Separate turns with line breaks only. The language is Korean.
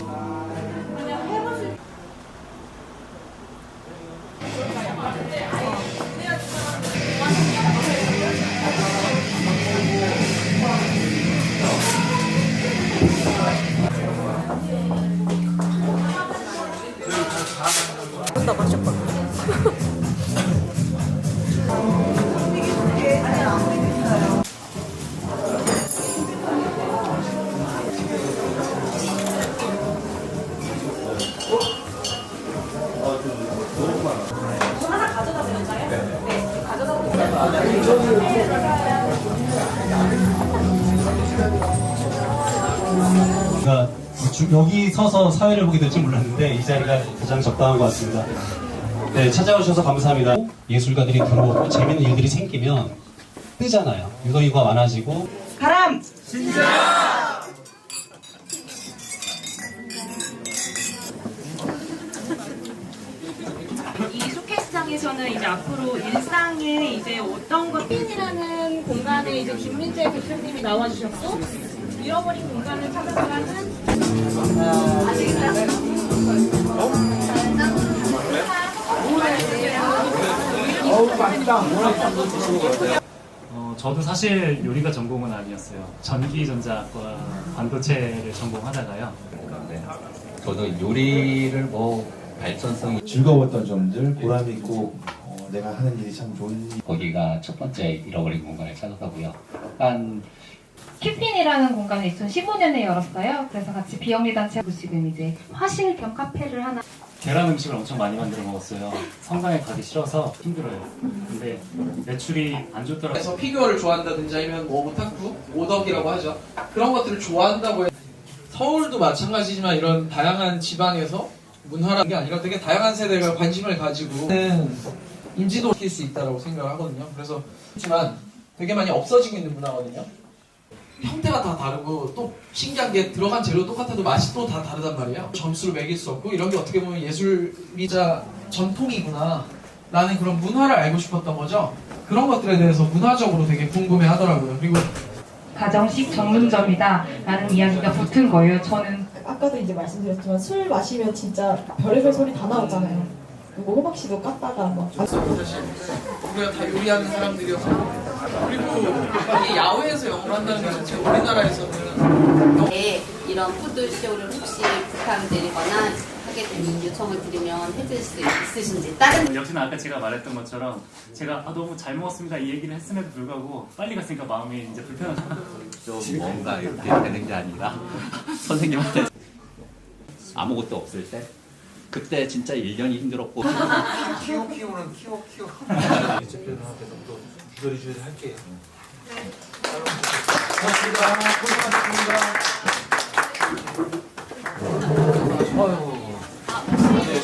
나
그러니까 주- 여기 서서 사회를 보게 될 줄 몰랐는데 이 자리가 가장 적당한 것 같습니다. 네, 찾아오셔서 감사합니다. 예술가들이 들어오고 재밌는 일들이 생기면 뜨잖아요. 유도인구가 많아지고
가람!
이 쇼케이스장에서는 이제 앞으로 일상에 이제 어떤 것 핀이라는 공간에 이제 김민재 대표님이 나와주셨고 잃어버린 공간을 찾아가는
어, 저도 사실 요리가 전공은 아니었어요. 전기전자과 반도체를 전공하다가요.
네. 저도 요리를 뭐 발전성이
즐거웠던 점들, 보람 있고 어, 내가 하는 일이 참 좋은 일.
거기가 첫 번째 잃어버린 공간을 찾아가고요. 한
큐핀이라는 공간을 2015년에 열었어요. 그래서 같이 비영리 단체로 지금 이제 화실 겸 카페를 하나
계란 음식을 엄청 많이 만들어 먹었어요. 성당에 가기 싫어서 힘들어요. 근데 매출이 안 좋더라고요.
그래서 피규어를 좋아한다든지 아니면 뭐 오타쿠, 오덕이라고 하죠. 그런 것들을 좋아한다고 해. 서울도 마찬가지지만 이런 다양한 지방에서 문화라는 게 아니라 되게 다양한 세대가 관심을 가지고 인지도 시킬 수 있다고 생각을 하거든요. 그래서 그렇지만 되게 많이 없어지고 있는 문화거든요. 형태가 다 다르고 또 신기한 게 들어간 재료 똑같아도 맛이 또 다 다르단 말이에요. 점수를 매길 수 없고 이런 게 어떻게 보면 예술이자 전통이구나 라는 그런 문화를 알고 싶었던 거죠. 그런 것들에 대해서 문화적으로 되게 궁금해 하더라고요. 그리고
가정식 전문점이다 라는 이야기가 붙은 거예요. 저는
아까도 이제 말씀드렸지만 술 마시면 진짜 별의별 소리 다 나오잖아요. 뭐 호박 씨도 깠다가 막
사실 우리가 다 요리하는 사람들이어서 그리고 이 야외에서 영어를 한다는 게 자체가 우리나라에서는
네, 이런 푸드 쇼를 혹시 부탁드리거나 하게 되면 요청을 드리면 해줄 수 있으신지 다른
역시나 아까 제가 말했던 것처럼 제가 아, 너무 잘 먹었습니다 이 얘기를 했음에도 불구하고 빨리 갔으니까 마음이 이제 불편하다.
좀 뭔가 이렇게 되는 게 아니라 선생님한테 아무것도 없을 때 그때 진짜 1년이 힘들었고
키워 키우는 키워 키워. 대표님한테 또 기다려 주셔야 할게요. 고맙습니다. 고생하셨습니다. 아유.